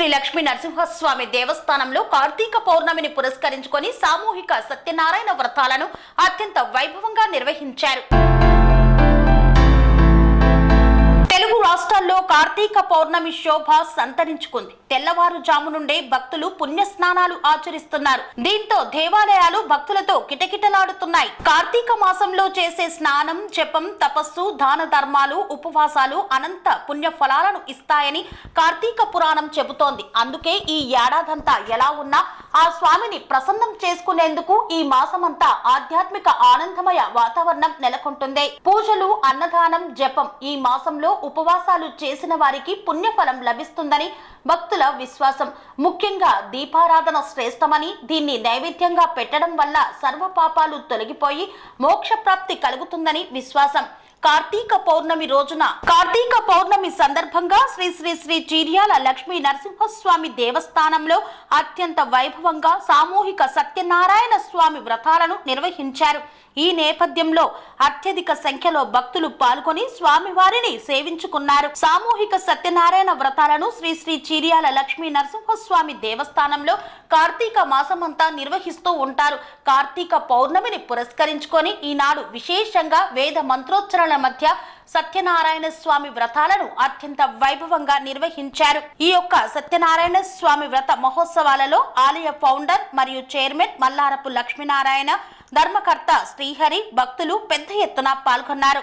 శ్రీ లక్ష్మీ నరసింహస్వామి దేవస్థానంలో కార్తీక పౌర్ణమిని పురస్కరించుకొని సామూహిక సత్యనారాయణ వ్రతాలను అత్యంత వైభవంగా నిర్వహించారు. కార్తీక పౌర్ణమి శోభ సంతరించుకుంది. తెల్లవారుజాము నుండే భక్తులు పుణ్య స్నానాలు ఆచరిస్తున్నారు. దీంతో దేవాలయాలు భక్తులతో కిటకిటలాడుతున్నాయి. కార్తీక మాసంలో చేసే స్నానం జపం తపస్సు దాన ధర్మాలు ఉపవాసాలు అనంత పుణ్య ఫలాలను ఇస్తాయని కార్తీక పురాణం చెబుతోంది. అందుకే ఈ ఏడాదంతా ఎలా ఉన్నా ఆ స్వామిని ప్రసన్నం చేసుకునేందుకు ఈ మాసమంతా ఆధ్యాత్మిక ఆనందమయ వాతావరణం నెలకొంటుంది. పూజలు అన్నదానం జపం ఈ మాసంలో ఉపవాసాలు చేసిన వారికి పుణ్యఫలం లభిస్తుందని భక్తుల విశ్వాసం. ముఖ్యంగా దీపారాధన శ్రేష్టమని దీన్ని నైవేద్యంగా పెట్టడం వల్ల సర్వ పాపాలు తొలగిపోయి మోక్ష ప్రాప్తి కలుగుతుందని విశ్వాసం. కార్తీక పౌర్ణమి రోజున. కార్తీక పౌర్ణమి సందర్భంగా శ్రీ శ్రీ శ్రీ చీర్యాల లక్ష్మీ నరసింహస్వామి దేవస్థానంలో అత్యంత వైభవంగా సామూహిక సత్యనారాయణ స్వామి వ్రతాలను నిర్వహించారు. ఈ నేపథ్యంలో అత్యధిక సంఖ్యలో భక్తులు పాల్గొని స్వామివారిని సేవించుకున్నారు. సామూహిక సత్యనారాయణ వ్రతాలను శ్రీ శ్రీ చీర్యాల లక్ష్మీ నరసింహస్వామి దేవస్థానంలో కార్తీక మాసమంతా నిర్వహిస్తూ ఉంటారు. కార్తీక పౌర్ణమిని పురస్కరించుకొని ఈనాడు విశేషంగా వేద మంత్రోచ్చరణ మంత్రోచ్చరణల మధ్య సత్యనారాయణ స్వామి వ్రతాలను అత్యంత వైభవంగా నిర్వహించారు. ఈ యొక్క సత్యనారాయణ స్వామి వ్రత మహోత్సవాలలో ఆలయ ఫౌండర్ మరియు చైర్మన్ మల్లారపు లక్ష్మీనారాయణ ధర్మకర్త శ్రీహరి భక్తులు పెద్ద ఎత్తున పాల్గొన్నారు.